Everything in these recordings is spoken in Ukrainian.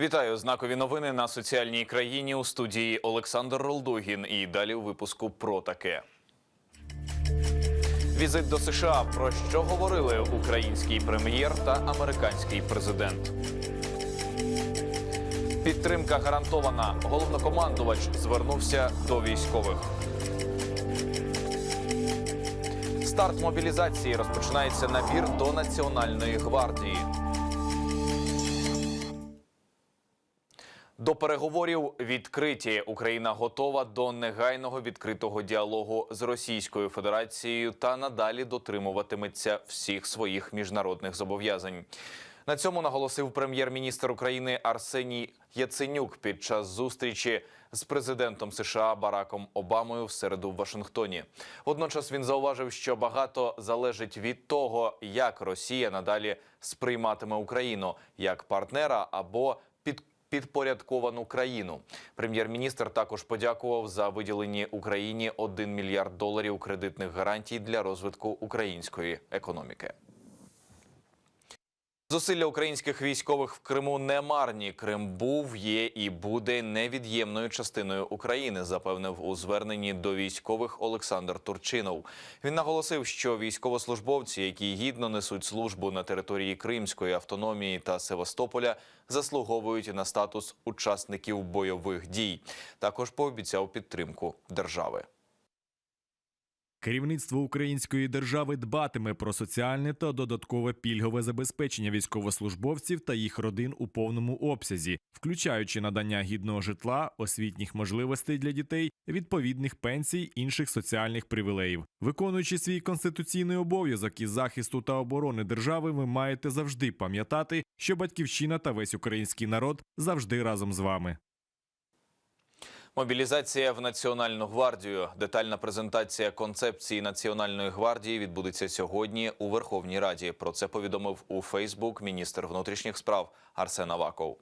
Вітаю знакові новини на соціальній країні у студії Олександр Ролдугін. І далі у випуску про таке. Візит до США. Про що говорили український прем'єр та американський президент? Підтримка гарантована. Головнокомандувач звернувся до військових. Старт мобілізації розпочинається набір до Національної гвардії. Переговорів відкриті Україна готова до негайного відкритого діалогу з Російською Федерацією та надалі дотримуватиметься всіх своїх міжнародних зобов'язань. На цьому наголосив прем'єр-міністр України Арсеній Яценюк під час зустрічі з президентом США Бараком Обамою в середу в Вашингтоні. Водночас він зауважив, що багато залежить від того, як Росія надалі сприйматиме Україну як партнера або підпорядковану країну. Прем'єр-міністр також подякував за виділені Україні 1 мільярд доларів кредитних гарантій для розвитку української економіки. Зусилля українських військових в Криму не марні. Крим був, є і буде невід'ємною частиною України, запевнив у зверненні до військових Олександр Турчинов. Він наголосив, що військовослужбовці, які гідно несуть службу на території Кримської автономії та Севастополя, заслуговують на статус учасників бойових дій. Також пообіцяв підтримку держави. Керівництво української держави дбатиме про соціальне та додаткове пільгове забезпечення військовослужбовців та їх родин у повному обсязі, включаючи надання гідного житла, освітніх можливостей для дітей, відповідних пенсій, інших соціальних привілеїв. Виконуючи свій конституційний обов'язок із захисту та оборони держави, ви маєте завжди пам'ятати, що батьківщина та весь український народ завжди разом з вами. Мобілізація в Національну гвардію. Детальна презентація концепції Національної гвардії відбудеться сьогодні у Верховній Раді. Про це повідомив у Фейсбук міністр внутрішніх справ Арсен Аваков.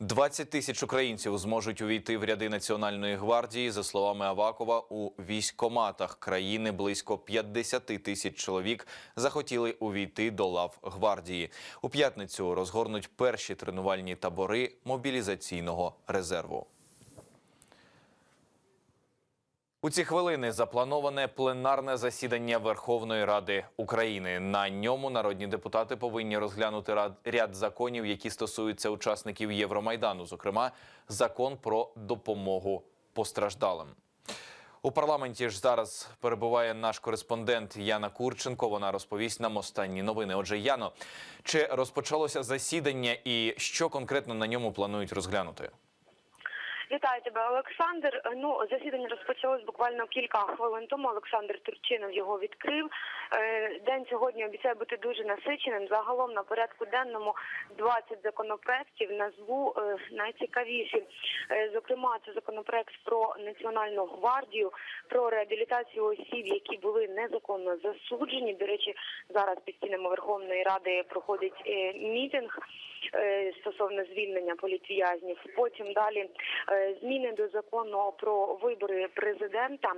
20 тисяч українців зможуть увійти в ряди Національної гвардії. За словами Авакова, у військкоматах країни близько 50 тисяч чоловік захотіли увійти до лав гвардії. У п'ятницю розгорнуть перші тренувальні табори мобілізаційного резерву. У ці хвилини заплановане пленарне засідання Верховної Ради України. На ньому народні депутати повинні розглянути ряд законів, які стосуються учасників Євромайдану, зокрема, закон про допомогу постраждалим. У парламенті ж зараз перебуває наш кореспондент Яна Курченко. Вона розповість нам останні новини. Отже, Яно, чи розпочалося засідання і що конкретно на ньому планують розглянути? Вітаю тебе, Олександр. Ну засідання розпочалось буквально кілька хвилин тому. Олександр Турчинов його відкрив. Е, День сьогодні обіцяє бути дуже насиченим. Загалом на порядку денному 20 законопроєктів. Назву е, найцікавіші. Е, Зокрема, це законопроект про національну гвардію, про реабілітацію осіб, які були незаконно засуджені. До речі, зараз під стінами Верховної Ради проходить е, мітинг е, стосовно звільнення політв'язнів. Потім далі е, зміни до закону про вибори президента,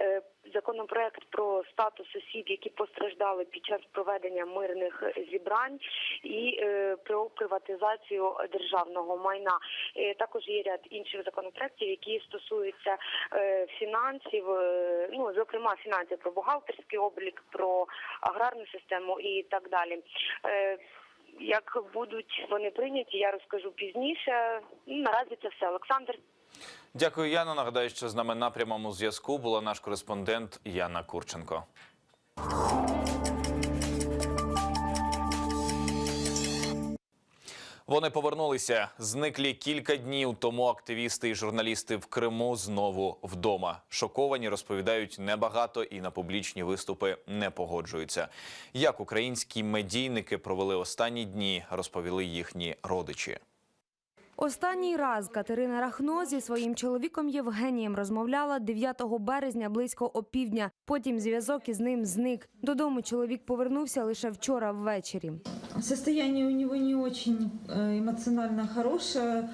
е, законопроект про статус осіб, які постраждали під час проведення мирних зібрань, і е, про приватизацію державного майна. Е, Також є ряд інших законопроектів, які стосуються е, фінансів, е, ну зокрема фінансів про бухгалтерський облік, про аграрну систему і так далі. Як будуть вони прийняті, я розкажу пізніше. Ну, Наразі це все. Олександр. Дякую, Яно. Нагадаю, що з нами на прямому зв'язку була наш кореспондент Яна Курченко. Вони повернулися. Зниклі кілька днів тому. Активісти і журналісти в Криму знову вдома. Шоковані розповідають небагато і на публічні виступи не погоджуються. Як українські медійники провели останні дні, розповіли їхні родичі. Останній раз Катерина Рахно зі своїм чоловіком Євгенієм розмовляла 9 березня близько опівдня. Потім зв'язок із ним зник. Додому чоловік повернувся лише вчора ввечері. Состояние у него не очень э, эмоционально хорошее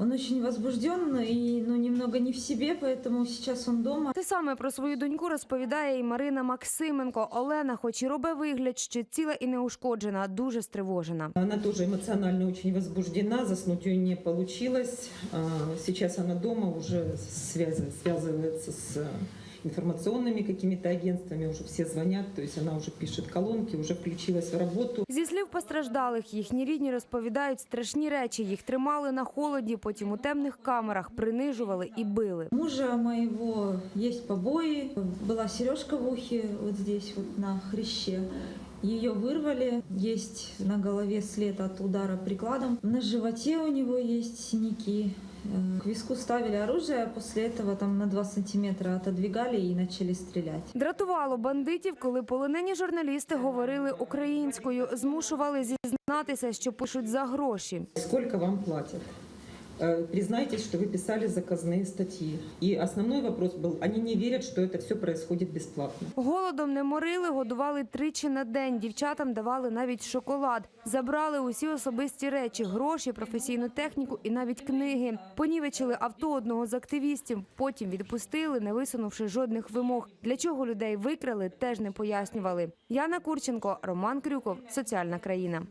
Он очень возбужден и ну, немного не в себе, поэтому сейчас он дома. Те саме про свою доньку розповідає і Марина Максименко. Олена, хоч і робить вигляд, що ціла і неушкоджена, дуже стривожена. Она тоже эмоционально очень возбуждена, заснуть у нее не получилось. А, Сейчас она дома уже связы- связывается с э, информационными какими-то агентствами, уже все звонят, то есть она уже пишет колонки, уже включилась в работу. Зі слів постраждалих, їхні рідні розповідають страшні речі. Їх тримали на холоді, потім у темних камерах принижували і били. Мужа моего есть побои. Была сережка в ухе вот здесь вот на хряще. Ее вырвали. Есть на голове след от удара прикладом. На животе у него есть синяки. К виску ставили оружие, а после этого там на 2 сантиметра отодвигали и начали стрелять. Дратувало бандитів, коли полонені журналісти говорили українською, змушували зізнатися, що пишуть за гроші. Сколько вам платят? Э, Признайтесь, что вы писали заказные статьи. И основной вопрос был, они не верят, что это все происходит бесплатно. Голодом не морили, годували тричі на день. Дівчатам давали навіть шоколад. Забрали усі особисті речі, гроші, професійну техніку і навіть книги. Понівечили авто одного з активістів. Потім відпустили, не висунувши жодних вимог. Для чого людей викрали, теж не пояснювали. Яна Курченко, Роман Крюков, Соціальна країна.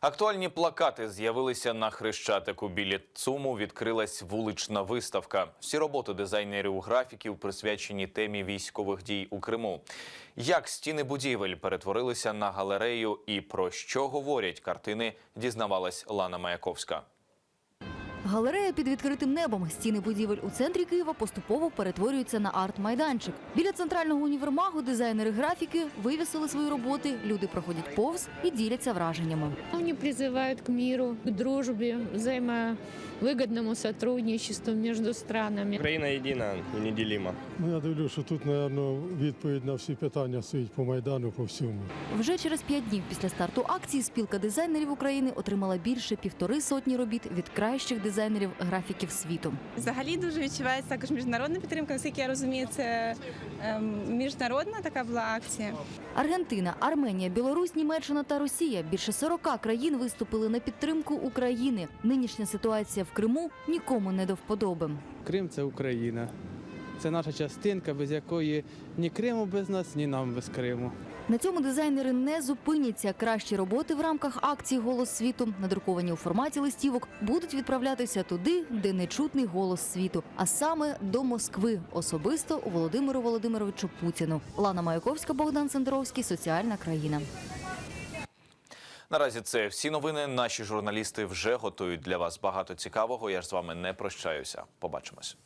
Актуальні плакати з'явилися на хрещатику. Біля ЦУМу відкрилась вулична виставка. Всі роботи дизайнерів графіків присвячені темі військових дій у Криму. Як стіни будівель перетворилися на галерею і про що говорять картини, дізнавалась Лана Маяковська. Галерея під відкритим небом. Стіни будівель у центрі Києва поступово перетворюються на арт-майданчик. Біля центрального універмагу дизайнери графіки вивісили свої роботи. Люди проходять повз і діляться враженнями. Они призывают к миру, к дружбе, взаимовыгодному сотрудничеству между странами. Україна єдина і неділима. Ну, я дивлюся, що тут, напевно, відповідь на всі питання стоїть по Майдану, по всьому. Вже через п'ять днів після старту акції спілка дизайнерів України отримала більше півтори сотні робіт від кращих дизайнерів графіків світу. Взагалі дуже відчувається також міжнародна підтримка. Наскільки я розумію, це ем, міжнародна така була акція. Аргентина, Арменія, Білорусь, Німеччина та Росія більше 40 країн виступили на підтримку України. Нинішня ситуація в Криму нікому не до вподоби. Крим це Україна. Це наша частинка, без якої ні Криму без нас, ні нам без Криму. На цьому дизайнери не зупиняться. Кращі роботи в рамках акції Голос світу, надруковані у форматі листівок, будуть відправлятися туди, де не чутний голос світу, а саме до Москви, особисто Володимиру Володимировичу Путіну. Лана Маяковська, Богдан Сендровський, соціальна країна. Наразі це всі новини. Наші журналісти вже готують для вас багато цікавого. Я ж з вами не прощаюся. Побачимось.